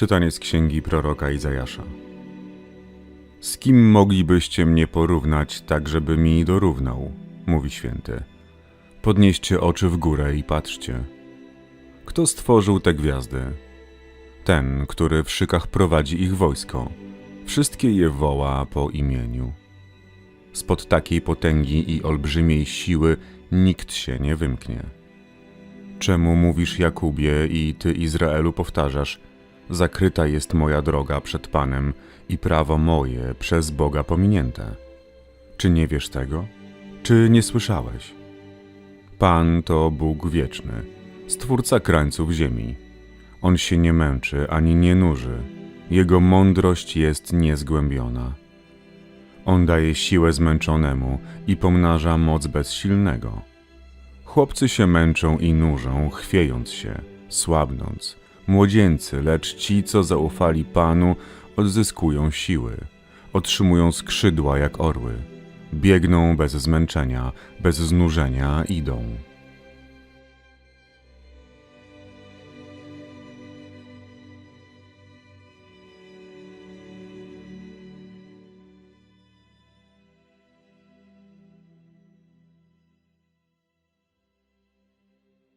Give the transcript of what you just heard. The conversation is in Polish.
Czytanie z księgi proroka Izajasza. Z kim moglibyście mnie porównać, tak żeby mi dorównał? Mówi święty. Podnieście oczy w górę i patrzcie. Kto stworzył te gwiazdy? Ten, który w szykach prowadzi ich wojsko. Wszystkie je woła po imieniu. Spod takiej potęgi i olbrzymiej siły nikt się nie wymknie. Czemu mówisz Jakubie i ty Izraelu powtarzasz, zakryta jest moja droga przed Panem i prawo moje przez Boga pominięte? Czy nie wiesz tego? Czy nie słyszałeś? Pan to Bóg wieczny, stwórca krańców ziemi. On się nie męczy ani nie nuży, jego mądrość jest niezgłębiona. On daje siłę zmęczonemu i pomnaża moc bezsilnego. Chłopcy się męczą i nużą, chwiejąc się, słabnąc. Młodzieńcy, lecz ci, co zaufali Panu, odzyskują siły, otrzymują skrzydła jak orły. Biegną bez zmęczenia, bez znużenia idą.